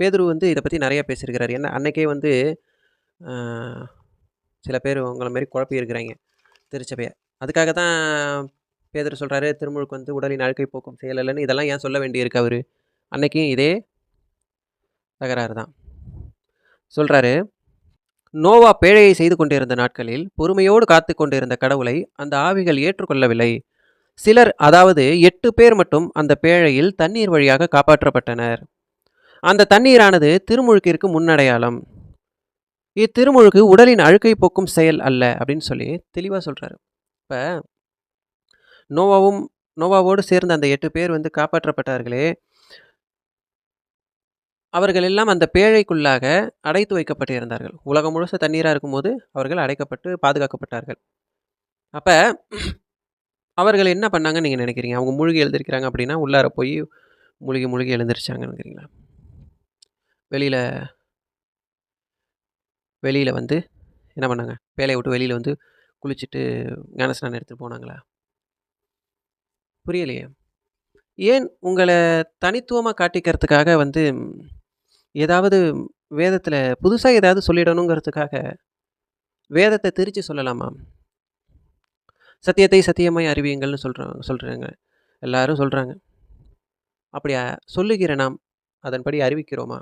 பேதுரு வந்து இதை பற்றி நிறையா பேசியிருக்கிறாரு. ஏன்னா, அன்னைக்கே வந்து சில பேர் உங்களை மாரி குழப்பியிருக்கிறாய்ங்க, திருச்சபையை அதுக்காக தான் பேதுரு சொல்கிறாரு திருமுழுக்கு வந்து உடலின் அழுக்கை போக்கும் செயல் இதெல்லாம் ஏன் சொல்ல வேண்டியிருக்கு அவர் அன்னைக்கும் இதே தகராறு தான். சொல்கிறாரு நோவா பேழையை செய்து கொண்டிருந்த நாட்களில், பொறுமையோடு காத்து கொண்டிருந்த கடவுளை அந்த ஆவிகள் ஏற்றுக்கொள்ளவில்லை. சிலர் அதாவது எட்டு பேர் மட்டும் அந்த பேழையில் தண்ணீர் வழியாக காப்பாற்றப்பட்டனர். அந்த தண்ணீரானது திருமுழுக்கிற்கு முன்னடையாளம். இத்திருமுழுக்கு உடலின் அழுக்கை போக்கும் செயல் அல்ல அப்படின்னு சொல்லி தெளிவாக சொல்கிறாரு இப்போ நோவாவும் நோவாவோடு சேர்ந்த அந்த எட்டு பேர் வந்து காப்பாற்றப்பட்டார்களே அவர்கள் எல்லாம் அந்த பேழைக்குள்ளாக அடைத்து வைக்கப்பட்டிருந்தார்கள். உலகம் முழுச தண்ணீராக இருக்கும்போது, அவர்கள் அடைக்கப்பட்டு பாதுகாக்கப்பட்டார்கள். அப்போ அவர்கள் என்ன பண்ணாங்கன்னு நீங்கள் நினைக்கிறீங்க அவங்க மூழ்கி எழுந்திருக்கிறாங்க அப்படின்னா, உள்ளார போய் முழுகி மூழ்கி எழுந்திருச்சாங்கன்னு நினைக்கிறீங்களா வெளியில் வெளியில் வந்து என்ன பண்ணாங்க? வேலையை விட்டு வெளியில் வந்து குளிச்சுட்டு ஞானஸ்நானம் எடுத்துகிட்டு போனாங்களா? புரியலையே. ஏன் உங்களை தனித்துவமாக காட்டிக்கிறதுக்காக வந்து ஏதாவது வேதத்தில் புதுசாக ஏதாவது சொல்லிடணுங்கிறதுக்காக, வேதத்தை திரித்து சொல்லலாமா? சத்தியத்தை சத்தியமாய் அறிவியுங்கள்னு சொல்கிறாங்க சொல்கிறாங்க எல்லாரும் சொல்கிறாங்க அப்படி சொல்லுகிற நாம், அதன்படி அறிவிக்கிறோமா?